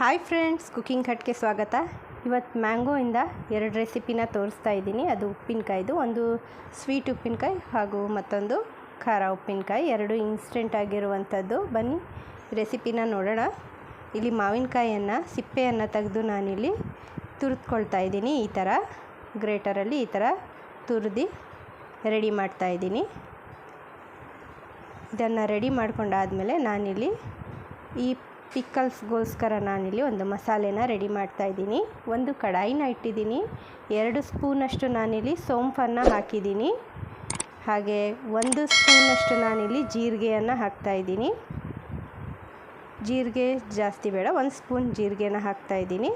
Hi friends cooking ಕಟ್ಗೆ ಸ್ವಾಗತ. ಇವತ್ತು ಮ್ಯಾಂಗೋಯಿಂದ ಎರಡು ರೆಸಿಪಿನ ತೋರಿಸ್ತಾ ಇದ್ದೀನಿ. ಅದು ಉಪ್ಪಿನಕಾಯ್ದು, ಒಂದು ಸ್ವೀಟ್ ಉಪ್ಪಿನಕಾಯಿ ಹಾಗೂ ಮತ್ತೊಂದು ಖಾರ ಉಪ್ಪಿನಕಾಯಿ. ಎರಡು ಇನ್ಸ್ಟೆಂಟ್ ಆಗಿರುವಂಥದ್ದು. ಬನ್ನಿ ರೆಸಿಪಿನ ನೋಡೋಣ. ಇಲ್ಲಿ ಮಾವಿನಕಾಯಿಯನ್ನು ಸಿಪ್ಪೆಯನ್ನು ತೆಗೆದು ನಾನಿಲ್ಲಿ ತುರಿದ್ಕೊಳ್ತಾ ಇದ್ದೀನಿ. ಈ ಥರ ಗ್ರೇಟರಲ್ಲಿ ಈ ಥರ ತುರಿದು ರೆಡಿ ಮಾಡ್ತಾ ಇದ್ದೀನಿ. ಇದನ್ನು ರೆಡಿ ಮಾಡ್ಕೊಂಡಾದಮೇಲೆ ನಾನಿಲ್ಲಿ ಈ ಪಿಕಲ್ಸ್ಗೋಸ್ಕರ ನಾನಿಲ್ಲಿ ಒಂದು ಮಸಾಲೆನ ರೆಡಿ ಮಾಡ್ತಾ ಇದ್ದೀನಿ. ಒಂದು ಕಡಾಯಿನ ಇಟ್ಟಿದ್ದೀನಿ. ಎರಡು ಸ್ಪೂನಷ್ಟು ನಾನಿಲ್ಲಿ ಸೋಂಪನ್ನು ಹಾಕಿದ್ದೀನಿ. ಹಾಗೆ ಒಂದು ಸ್ಪೂನಷ್ಟು ನಾನಿಲ್ಲಿ ಜೀರಿಗೆಯನ್ನು ಹಾಕ್ತಾ ಇದ್ದೀನಿ. ಜೀರಿಗೆ ಜಾಸ್ತಿ ಬೇಡ, ಒಂದು ಸ್ಪೂನ್ ಜೀರಿಗೆನ ಹಾಕ್ತಾ ಇದ್ದೀನಿ.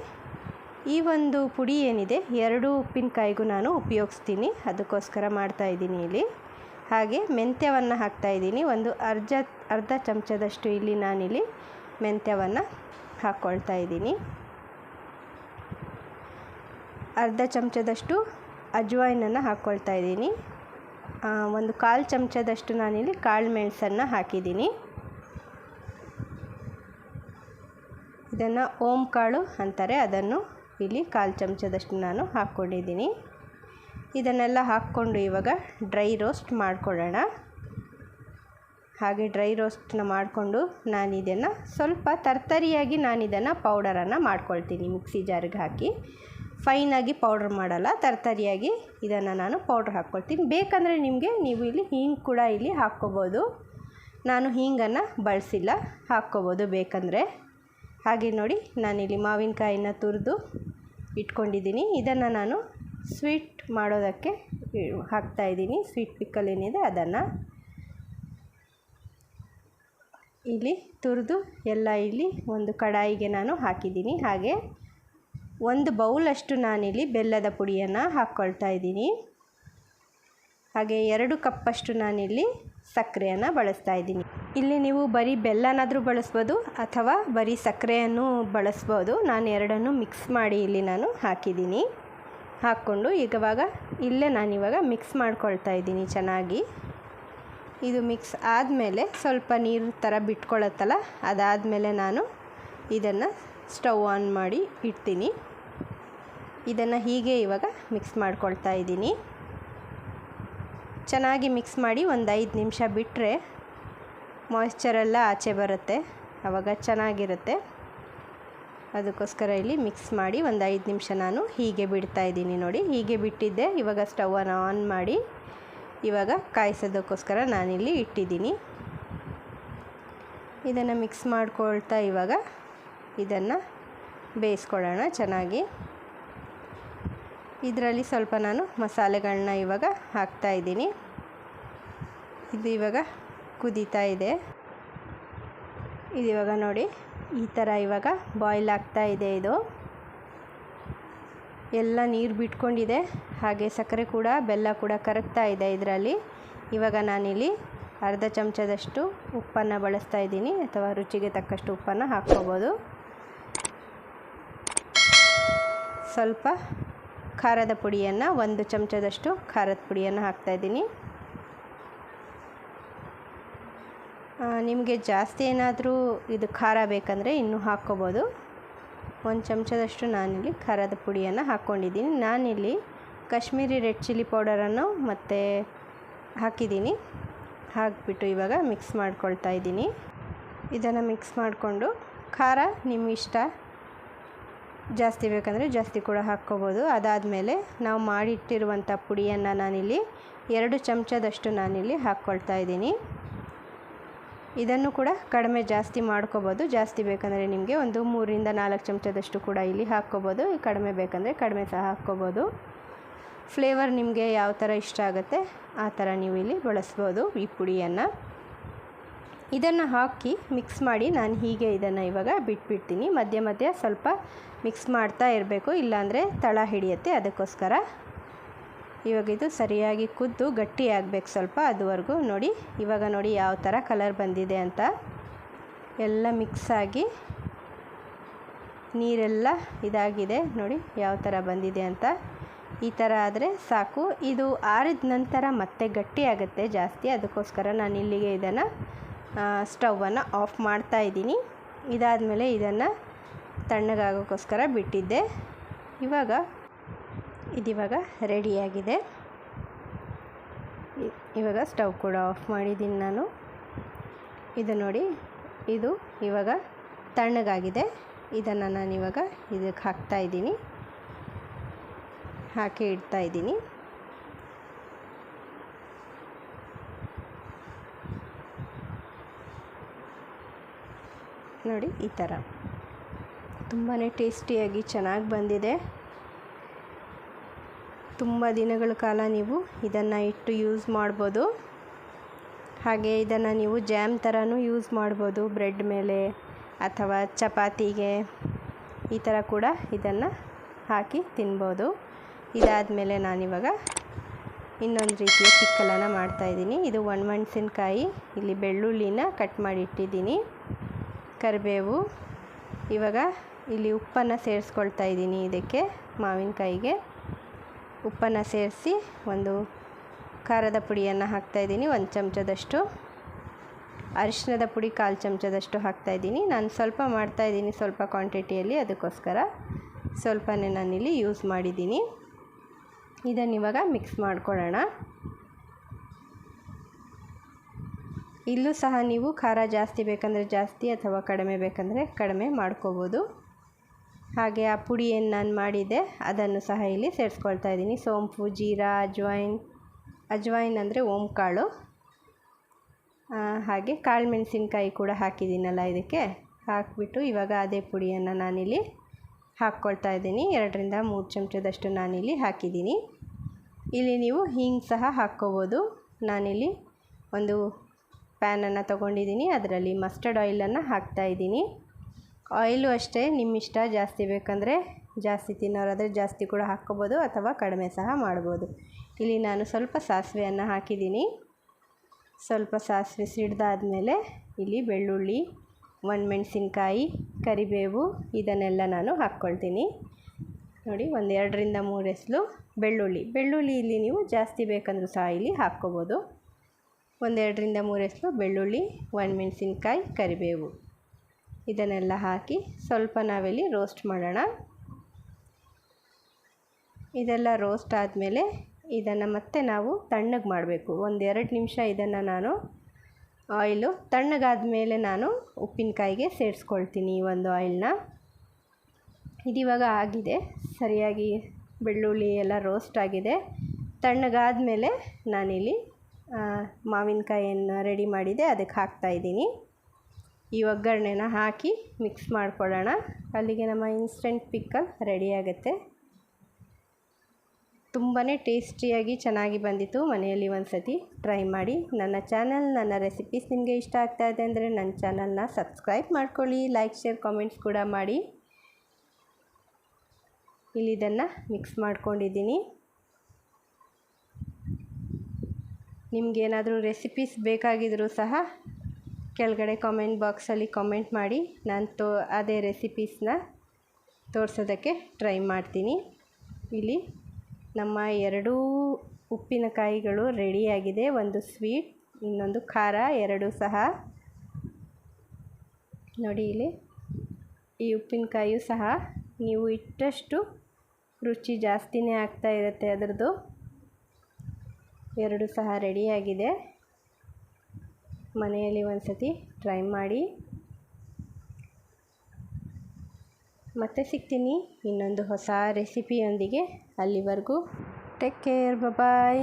ಈ ಒಂದು ಪುಡಿ ಏನಿದೆ, ಎರಡು ಉಪ್ಪಿನಕಾಯಿಗೂ ನಾನು ಉಪಯೋಗಿಸ್ತೀನಿ. ಅದಕ್ಕೋಸ್ಕರ ಮಾಡ್ತಾ ಇದ್ದೀನಿ ಇಲ್ಲಿ. ಹಾಗೆ ಮೆಂತ್ಯವನ್ನು ಹಾಕ್ತಾ ಇದ್ದೀನಿ. ಒಂದು ಅರ್ಧ ಅರ್ಧ ಚಮಚದಷ್ಟು ಇಲ್ಲಿ ನಾನಿಲ್ಲಿ ಮೆಂತ್ಯವನ್ನು ಹಾಕ್ಕೊಳ್ತಾ ಇದ್ದೀನಿ. ಅರ್ಧ ಚಮಚದಷ್ಟು ಅಜ್ವಾಯಿನನ್ನು ಹಾಕ್ಕೊಳ್ತಾ ಇದ್ದೀನಿ. ಒಂದು ಕಾಲು ಚಮಚದಷ್ಟು ನಾನಿಲ್ಲಿ ಕಾಳು ಮೆಣಸನ್ನು ಹಾಕಿದ್ದೀನಿ. ಇದನ್ನು ಓಂ ಕಾಳು ಅಂತಾರೆ. ಅದನ್ನು ಇಲ್ಲಿ ಕಾಲು ಚಮಚದಷ್ಟು ನಾನು ಹಾಕ್ಕೊಂಡಿದ್ದೀನಿ. ಇದನ್ನೆಲ್ಲ ಹಾಕ್ಕೊಂಡು ಇವಾಗ ಡ್ರೈ ರೋಸ್ಟ್ ಮಾಡ್ಕೊಳ್ಳೋಣ. ಹಾಗೆ ಡ್ರೈ ರೋಸ್ಟನ್ನ ಮಾಡಿಕೊಂಡು ನಾನು ಇದನ್ನು ಸ್ವಲ್ಪ ತರ್ತರಿಯಾಗಿ ನಾನು ಇದನ್ನು ಪೌಡರನ್ನು ಮಾಡ್ಕೊಳ್ತೀನಿ ಮಿಕ್ಸಿ ಜಾರಿಗೆ ಹಾಕಿ. ಫೈನಾಗಿ ಪೌಡ್ರ್ ಮಾಡಲ್ಲ, ತರ್ತರಿಯಾಗಿ ಇದನ್ನು ನಾನು ಪೌಡ್ರ್ ಹಾಕ್ಕೊಳ್ತೀನಿ. ಬೇಕಂದರೆ ನಿಮಗೆ ನೀವು ಇಲ್ಲಿ ಹೀಂಗೆ ಕೂಡ ಇಲ್ಲಿ ಹಾಕ್ಕೋಬೋದು. ನಾನು ಹೀಂಗನ್ನು ಬಳಸಿಲ್ಲ, ಹಾಕ್ಕೋಬೋದು ಬೇಕಂದರೆ. ಹಾಗೆ ನೋಡಿ ನಾನಿಲ್ಲಿ ಮಾವಿನಕಾಯಿನ ತುರಿದು ಇಟ್ಕೊಂಡಿದ್ದೀನಿ. ಇದನ್ನು ನಾನು ಸ್ವೀಟ್ ಮಾಡೋದಕ್ಕೆ ಹಾಕ್ತಾಯಿದ್ದೀನಿ ಸ್ವೀಟ್ ಪಿಕ್ಕಲ್ ಏನಿದೆ ಅದನ್ನು ಇಲ್ಲಿ ತುರಿದು ಎಲ್ಲ ಇಲ್ಲಿ ಒಂದು ಕಡಾಯಿಗೆ ನಾನು ಹಾಕಿದ್ದೀನಿ. ಹಾಗೆ ಒಂದು ಬೌಲಷ್ಟು ನಾನಿಲ್ಲಿ ಬೆಲ್ಲದ ಪುಡಿಯನ್ನು ಹಾಕ್ಕೊಳ್ತಾ ಇದ್ದೀನಿ. ಹಾಗೆ ಎರಡು ಕಪ್ಪಷ್ಟು ನಾನಿಲ್ಲಿ ಸಕ್ಕರೆಯನ್ನು ಬಳಸ್ತಾ ಇದ್ದೀನಿ. ಇಲ್ಲಿ ನೀವು ಬರೀ ಬೆಲ್ಲನಾದರೂ ಬಳಸ್ಬೋದು ಅಥವಾ ಬರೀ ಸಕ್ಕರೆಯನ್ನು ಬಳಸ್ಬೋದು. ನಾನು ಎರಡನ್ನು ಮಿಕ್ಸ್ ಮಾಡಿ ಇಲ್ಲಿ ನಾನು ಹಾಕಿದ್ದೀನಿ. ಹಾಕ್ಕೊಂಡು ಈಗವಾಗ ಇಲ್ಲೇ ನಾನು ಇವಾಗ ಮಿಕ್ಸ್ ಮಾಡ್ಕೊಳ್ತಾ ಇದ್ದೀನಿ ಚೆನ್ನಾಗಿ. ಇದು ಮಿಕ್ಸ್ ಆದಮೇಲೆ ಸ್ವಲ್ಪ ನೀರು ಥರ ಬಿಟ್ಕೊಳ್ಳುತ್ತಲ್ಲ ಅದಾದಮೇಲೆ ನಾನು ಇದನ್ನು ಸ್ಟವ್ ಆನ್ ಮಾಡಿ ಇಡ್ತೀನಿ. ಇದನ್ನು ಹೀಗೆ ಇವಾಗ ಮಿಕ್ಸ್ ಮಾಡ್ಕೊಳ್ತಾ ಇದ್ದೀನಿ. ಚೆನ್ನಾಗಿ ಮಿಕ್ಸ್ ಮಾಡಿ ಒಂದು ಐದು ನಿಮಿಷ ಬಿಟ್ಟರೆ ಮಾಯ್ಶ್ಚರೆಲ್ಲ ಆಚೆ ಬರುತ್ತೆ ಆವಾಗ ಚೆನ್ನಾಗಿರುತ್ತೆ. ಅದಕ್ಕೋಸ್ಕರ ಇಲ್ಲಿ ಮಿಕ್ಸ್ ಮಾಡಿ ಒಂದು ಐದು ನಿಮಿಷ ನಾನು ಹೀಗೆ ಬಿಡ್ತಾ ಇದ್ದೀನಿ ನೋಡಿ. ಹೀಗೆ ಬಿಟ್ಟಿದ್ದೆ. ಇವಾಗ ಸ್ಟವನ್ನು ಆನ್ ಮಾಡಿ ಇವಾಗ ಕಾಯಿಸೋದಕ್ಕೋಸ್ಕರ ನಾನಿಲ್ಲಿ ಇಟ್ಟಿದ್ದೀನಿ. ಇದನ್ನು ಮಿಕ್ಸ್ ಮಾಡ್ಕೊಳ್ತಾ ಇವಾಗ ಇದನ್ನು ಬೇಯಿಸ್ಕೊಳ್ಳೋಣ ಚೆನ್ನಾಗಿ. ಇದರಲ್ಲಿ ಸ್ವಲ್ಪ ನಾನು ಮಸಾಲೆಗಳನ್ನ ಇವಾಗ ಹಾಕ್ತಾ ಇದ್ದೀನಿ. ಇದು ಇವಾಗ ಕುದೀತಾ ಇದೆ. ಇದು ಇವಾಗ ನೋಡಿ ಈ ಥರ ಇವಾಗ ಬಾಯ್ಲ್ ಆಗ್ತಾ ಇದೆ ಇದು. ಎಲ್ಲ ನೀರು ಬಿಟ್ಕೊಂಡಿದೆ. ಹಾಗೆ ಸಕ್ಕರೆ ಕೂಡ, ಬೆಲ್ಲ ಕೂಡ ಕರಗ್ತಾ ಇದೆ ಇದರಲ್ಲಿ. ಇವಾಗ ನಾನಿಲ್ಲಿ ಅರ್ಧ ಚಮಚದಷ್ಟು ಉಪ್ಪನ್ನು ಬಳಸ್ತಾ ಇದ್ದೀನಿ, ಅಥವಾ ರುಚಿಗೆ ತಕ್ಕಷ್ಟು ಉಪ್ಪನ್ನು ಹಾಕ್ಕೋಬೋದು. ಸ್ವಲ್ಪ ಖಾರದ ಪುಡಿಯನ್ನು, ಒಂದು ಚಮಚದಷ್ಟು ಖಾರದ ಪುಡಿಯನ್ನು ಹಾಕ್ತಾಯಿದ್ದೀನಿ ನಿಮಗೆ ಜಾಸ್ತಿ ಏನಾದರೂ ಇದು ಖಾರ ಬೇಕಂದರೆ ಇನ್ನೂ ಹಾಕ್ಕೋಬೋದು. ಒಂದು ಚಮಚದಷ್ಟು ನಾನಿಲ್ಲಿ ಖಾರದ ಪುಡಿಯನ್ನು ಹಾಕ್ಕೊಂಡಿದ್ದೀನಿ ನಾನಿಲ್ಲಿ ಕಾಶ್ಮೀರಿ ರೆಡ್ ಚಿಲ್ಲಿ ಪೌಡರನ್ನು ಮತ್ತು ಹಾಕಿದ್ದೀನಿ. ಹಾಕಿಬಿಟ್ಟು ಇವಾಗ ಮಿಕ್ಸ್ ಮಾಡ್ಕೊಳ್ತಾ ಇದ್ದೀನಿ. ಇದನ್ನು ಮಿಕ್ಸ್ ಮಾಡಿಕೊಂಡು ಖಾರ ನಿಮ್ಮ ಇಷ್ಟ ಜಾಸ್ತಿ ಬೇಕಂದರೆ ಜಾಸ್ತಿ ಕೂಡ ಹಾಕ್ಕೋಬೋದು. ಅದಾದಮೇಲೆ ನಾವು ಮಾಡಿಟ್ಟಿರುವಂಥ ಪುಡಿಯನ್ನು ನಾನಿಲ್ಲಿ ಎರಡು ಚಮಚದಷ್ಟು ನಾನಿಲ್ಲಿ ಹಾಕ್ಕೊಳ್ತಾ ಇದ್ದೀನಿ. ಇದನ್ನು ಕೂಡ ಕಡಿಮೆ ಜಾಸ್ತಿ ಮಾಡ್ಕೋಬೋದು. ಜಾಸ್ತಿ ಬೇಕಂದರೆ ನಿಮಗೆ ಒಂದು ಮೂರರಿಂದ ನಾಲ್ಕು ಚಮಚದಷ್ಟು ಕೂಡ ಇಲ್ಲಿ ಹಾಕ್ಕೋಬೋದು. ಕಡಿಮೆ ಬೇಕಂದರೆ ಕಡಿಮೆ ಸಹ ಹಾಕ್ಕೋಬೋದು. ಫ್ಲೇವರ್ ನಿಮಗೆ ಯಾವ ಥರ ಇಷ್ಟ ಆಗುತ್ತೆ ಆ ಥರ ನೀವು ಇಲ್ಲಿ ಬಳಸ್ಬೋದು ಈ ಪುಡಿಯನ್ನು. ಇದನ್ನು ಹಾಕಿ ಮಿಕ್ಸ್ ಮಾಡಿ ನಾನು ಹೀಗೆ ಇದನ್ನು ಇವಾಗ ಬಿಟ್ಬಿಡ್ತೀನಿ. ಮಧ್ಯ ಮಧ್ಯ ಸ್ವಲ್ಪ ಮಿಕ್ಸ್ ಮಾಡ್ತಾ ಇರಬೇಕು. ಇಲ್ಲಾಂದರೆ ತಳ ಹಿಡಿಯುತ್ತೆ. ಅದಕ್ಕೋಸ್ಕರ ಇವಾಗ ಇದು ಸರಿಯಾಗಿ ಕುದ್ದು ಗಟ್ಟಿ ಆಗಬೇಕು ಸ್ವಲ್ಪ ಅದುವರೆಗೂ ನೋಡಿ. ಇವಾಗ ನೋಡಿ ಯಾವ ಥರ ಕಲರ್ ಬಂದಿದೆ ಅಂತ. ಎಲ್ಲ ಮಿಕ್ಸ್ ಆಗಿ ನೀರೆಲ್ಲ ಇದಾಗಿದೆ ನೋಡಿ ಯಾವ ಥರ ಬಂದಿದೆ ಅಂತ. ಈ ಥರ ಆದರೆ ಸಾಕು. ಇದು ಆರಿದ ನಂತರ ಮತ್ತೆ ಗಟ್ಟಿ ಆಗುತ್ತೆ ಜಾಸ್ತಿ. ಅದಕ್ಕೋಸ್ಕರ ನಾನು ಇಲ್ಲಿಗೆ ಇದನ್ನು ಸ್ಟವನ್ನು ಆಫ್ ಮಾಡ್ತಾ ಇದ್ದೀನಿ. ಇದಾದಮೇಲೆ ಇದನ್ನು ತಣ್ಣಗಾಗೋಕ್ಕೋಸ್ಕರ ಬಿಟ್ಟಿದ್ದೆ. ಇವಾಗ ಇದಿವಾಗ ರೆಡಿಯಾಗಿದೆ ಇವಾಗ ಸ್ಟವ್ ಕೂಡ ಆಫ್ ಮಾಡಿದ್ದೀನಿ ನಾನು. ಇದು ನೋಡಿ, ಇದು ಇವಾಗ ತಣ್ಣಗಾಗಿದೆ. ಇದನ್ನು ನಾನು ಇವಾಗ ಇದಕ್ಕೆ ಹಾಕ್ತಾ ಇದ್ದೀನಿ. ಹಾಕಿ ಇಡ್ತಾ ಇದ್ದೀನಿ. ನೋಡಿ, ಈ ಥರ. ತುಂಬಾ ಟೇಸ್ಟಿಯಾಗಿ ಚೆನ್ನಾಗಿ ಬಂದಿದೆ. ತುಂಬ ದಿನಗಳ ಕಾಲ ನೀವು ಇದನ್ನು ಇಟ್ಟು ಯೂಸ್ ಮಾಡ್ಬೋದು. ಹಾಗೆ ಇದನ್ನು ನೀವು ಜ್ಯಾಮ್ ಥರನೂ ಯೂಸ್ ಮಾಡ್ಬೋದು ಬ್ರೆಡ್ ಮೇಲೆ ಅಥವಾ ಚಪಾತಿಗೆ. ಈ ಥರ ಕೂಡ ಇದನ್ನು ಹಾಕಿ ತಿನ್ಬೋದು. ಇದಾದಮೇಲೆ ನಾನಿವಾಗ ಇನ್ನೊಂದು ರೀತಿಯ ಚಿಕ್ಕಲನ್ನು ಮಾಡ್ತಾಯಿದ್ದೀನಿ ಇದು ಒಣಮೆಣಸಿನ್ಕಾಯಿ ಇಲ್ಲಿ ಬೆಳ್ಳುಳ್ಳಿನ ಕಟ್ ಮಾಡಿ ಇಟ್ಟಿದ್ದೀನಿ. ಕರಿಬೇವು, ಇವಾಗ ಇಲ್ಲಿ ಉಪ್ಪನ್ನು ಸೇರಿಸ್ಕೊಳ್ತಾ ಇದ್ದೀನಿ ಇದಕ್ಕೆ ಮಾವಿನಕಾಯಿಗೆ. ಉಪ್ಪನ್ನು ಸೇರಿಸಿ ಒಂದು ಖಾರದ ಪುಡಿಯನ್ನು ಹಾಕ್ತಾಯಿದ್ದೀನಿ ಒಂದು ಚಮಚದಷ್ಟು. ಅರಿಶಿನದ ಪುಡಿ ಕಾಲು ಚಮಚದಷ್ಟು ಹಾಕ್ತಾಯಿದ್ದೀನಿ ನಾನು ಸ್ವಲ್ಪ ಮಾಡ್ತಾಯಿದ್ದೀನಿ ಸ್ವಲ್ಪ ಕ್ವಾಂಟಿಟಿಯಲ್ಲಿ ಅದಕ್ಕೋಸ್ಕರ ಸ್ವಲ್ಪನೇ ನಾನಿಲ್ಲಿ ಯೂಸ್ ಮಾಡಿದ್ದೀನಿ. ಇದನ್ನು ಇವಾಗ ಮಿಕ್ಸ್ ಮಾಡ್ಕೊಳ್ಳೋಣ. ಇಲ್ಲೂ ಸಹ ನೀವು ಖಾರ ಜಾಸ್ತಿ ಬೇಕಂದರೆ ಜಾಸ್ತಿ ಅಥವಾ ಕಡಿಮೆ ಬೇಕಂದರೆ ಕಡಿಮೆ ಮಾಡ್ಕೋಬೋದು. ಹಾಗೆ ಆ ಪುಡಿ ನಾನು ಮಾಡಿದ್ದೆ, ಅದನ್ನು ಸಹ ಇಲ್ಲಿ ಸೇರಿಸ್ಕೊಳ್ತಾ ಇದ್ದೀನಿ. ಸೋಂಪು, ಜೀರಾ ಅಜ್ವೈನ್ ಅಜ್ವೈನ್ ಅಂದರೆ ಓಂಕಾಳು. ಕಾಳು ಹಾಗೆ ಕಾಳು ಮೆಣಸಿನ್ಕಾಯಿ ಕೂಡ ಹಾಕಿದ್ದೀನಲ್ಲ ಇದಕ್ಕೆ. ಹಾಕಿಬಿಟ್ಟು ಇವಾಗ ಅದೇ ಪುಡಿಯನ್ನು ನಾನಿಲ್ಲಿ ಹಾಕ್ಕೊಳ್ತಾ ಇದ್ದೀನಿ. ಎರಡರಿಂದ ಮೂರು ಚಮಚದಷ್ಟು ನಾನಿಲ್ಲಿ ಹಾಕಿದ್ದೀನಿ. ಇಲ್ಲಿ ನೀವು ಹಿಂಗೆ ಸಹ ಹಾಕ್ಕೋಬೋದು. ನಾನಿಲ್ಲಿ ಒಂದು ಪ್ಯಾನನ್ನು ತೊಗೊಂಡಿದ್ದೀನಿ. ಅದರಲ್ಲಿ ಮಸ್ಟರ್ಡ್ ಆಯಿಲನ್ನು ಹಾಕ್ತಾಯಿದ್ದೀನಿ ಆಯಿಲು ಅಷ್ಟೇ ನಿಮ್ಮ ಇಷ್ಟ ಜಾಸ್ತಿ ಬೇಕಂದರೆ ಜಾಸ್ತಿ ತಿನ್ನೋರಾದರೆ ಜಾಸ್ತಿ ಕೂಡ ಹಾಕ್ಕೋಬೋದು ಅಥವಾ ಕಡಿಮೆ ಸಹ ಮಾಡ್ಬೋದು. ಇಲ್ಲಿ ನಾನು ಸ್ವಲ್ಪ ಸಾಸಿವೆಯನ್ನು ಹಾಕಿದ್ದೀನಿ. ಸ್ವಲ್ಪ ಸಾಸಿವೆ ಸಿಡ್ದಾದಮೇಲೆ ಇಲ್ಲಿ ಬೆಳ್ಳುಳ್ಳಿ, ಒಣಮೆಣ್ಸಿನ್ಕಾಯಿ, ಕರಿಬೇವು ಇದನ್ನೆಲ್ಲ ನಾನು ಹಾಕ್ಕೊಳ್ತೀನಿ. ನೋಡಿ, ಒಂದು ಎರಡರಿಂದ ಮೂರು ಎಸಲು ಬೆಳ್ಳುಳ್ಳಿ. ಬೆಳ್ಳುಳ್ಳಿ ಇಲ್ಲಿ ನೀವು ಜಾಸ್ತಿ ಬೇಕಂದ್ರೂ ಸಹ ಇಲ್ಲಿ ಹಾಕ್ಕೋಬೋದು. ಒಂದೆರಡರಿಂದ ಮೂರು ಎಸಲು ಬೆಳ್ಳುಳ್ಳಿ, ಒಣಮೆಣ್ಸಿನ್ಕಾಯಿ, ಕರಿಬೇವು. ಇದನ್ನೆಲ್ಲ ಹಾಕಿ ಸ್ವಲ್ಪ ನಾವಿಲ್ಲಿ ರೋಸ್ಟ್ ಮಾಡೋಣ. ಇದೆಲ್ಲ ರೋಸ್ಟ್ ಆದಮೇಲೆ ಇದನ್ನು ಮತ್ತೆ ನಾವು ತಣ್ಣಗೆ ಮಾಡಬೇಕು. ಒಂದೆರಡು ನಿಮಿಷ ಇದನ್ನು ನಾನು ಆಯಿಲು ತಣ್ಣಗಾದ ಮೇಲೆ ನಾನು ಉಪ್ಪಿನಕಾಯಿಗೆ ಸೇರಿಸ್ಕೊಳ್ತೀನಿ ಈ ಒಂದು ಆಯಿಲ್ನ ಇದಿವಾಗ ಆಗಿದೆ. ಸರಿಯಾಗಿ ಬೆಳ್ಳುಳ್ಳಿ ಎಲ್ಲ ರೋಸ್ಟ್ ಆಗಿದೆ. ತಣ್ಣಗಾದ ಮೇಲೆ ನಾನಿಲ್ಲಿ ಮಾವಿನಕಾಯಿಯನ್ನು ರೆಡಿ ಮಾಡಿದೆ. ಅದಕ್ಕೆ ಹಾಕ್ತಾಯಿದ್ದೀನಿ ಈ ಒಗ್ಗರಣೆನ ಹಾಕಿ ಮಿಕ್ಸ್ ಮಾಡ್ಕೊಳ್ಳೋಣ. ಅಲ್ಲಿಗೆ ನಮ್ಮ ಇನ್ಸ್ಟೆಂಟ್ ಪಿಕ್ಕಲ್ ರೆಡಿ ಆಗುತ್ತೆ. ತುಂಬಾ ಟೇಸ್ಟಿಯಾಗಿ ಚೆನ್ನಾಗಿ ಬಂದಿತ್ತು ಮನೆಯಲ್ಲಿ ಒಂದು ಸತಿ ಟ್ರೈ ಮಾಡಿ. ನನ್ನ ಚಾನಲ್ ನನ್ನ ರೆಸಿಪೀಸ್ ನಿಮಗೆ ಇಷ್ಟ ಆಗ್ತಾ ಇದೆ ಅಂದರೆ ನನ್ನ ಚಾನಲ್ನ ಸಬ್ಸ್ಕ್ರೈಬ್ ಮಾಡ್ಕೊಳ್ಳಿ. ಲೈಕ್ ಶೇರ್ ಕಾಮೆಂಟ್ಸ್ ಕೂಡ ಮಾಡಿ. ಇಲ್ಲಿ ಇದನ್ನು ಮಿಕ್ಸ್ ಮಾಡ್ಕೊಂಡಿದ್ದೀನಿ. ನಿಮಗೇನಾದರೂ ರೆಸಿಪೀಸ್ ಬೇಕಾಗಿದ್ದರೂ ಸಹ ಕೆಳಗಡೆ ಕಾಮೆಂಟ್ ಬಾಕ್ಸಲ್ಲಿ ಕಾಮೆಂಟ್ ಮಾಡಿ. ನಾನು ತೋ, ಅದೇ ರೆಸಿಪೀಸ್ನ ತೋರಿಸೋದಕ್ಕೆ ಟ್ರೈ ಮಾಡ್ತೀನಿ. ಇಲ್ಲಿ ನಮ್ಮ ಎರಡೂ ಉಪ್ಪಿನಕಾಯಿಗಳು ರೆಡಿಯಾಗಿದೆ ಒಂದು ಸ್ವೀಟ್ ಇನ್ನೊಂದು ಖಾರ, ಎರಡೂ ಸಹ. ನೋಡಿ ಇಲ್ಲಿ ಈ ಉಪ್ಪಿನಕಾಯಿಯು ಸಹ ನೀವು ಇಟ್ಟಷ್ಟು ರುಚಿ ಜಾಸ್ತಿನೇ ಆಗ್ತಾ ಇರುತ್ತೆ ಅದರದ್ದು. ಎರಡು ಸಹ ರೆಡಿಯಾಗಿದೆ ಮನೆಯಲ್ಲಿ ಒಂದು ಸತಿ ಟ್ರೈ ಮಾಡಿ. ಮತ್ತೆ ಸಿಗ್ತೀನಿ ಇನ್ನೊಂದು ಹೊಸ ರೆಸಿಪಿಯೊಂದಿಗೆ ಅಲ್ಲಿವರೆಗೂ. Take care bye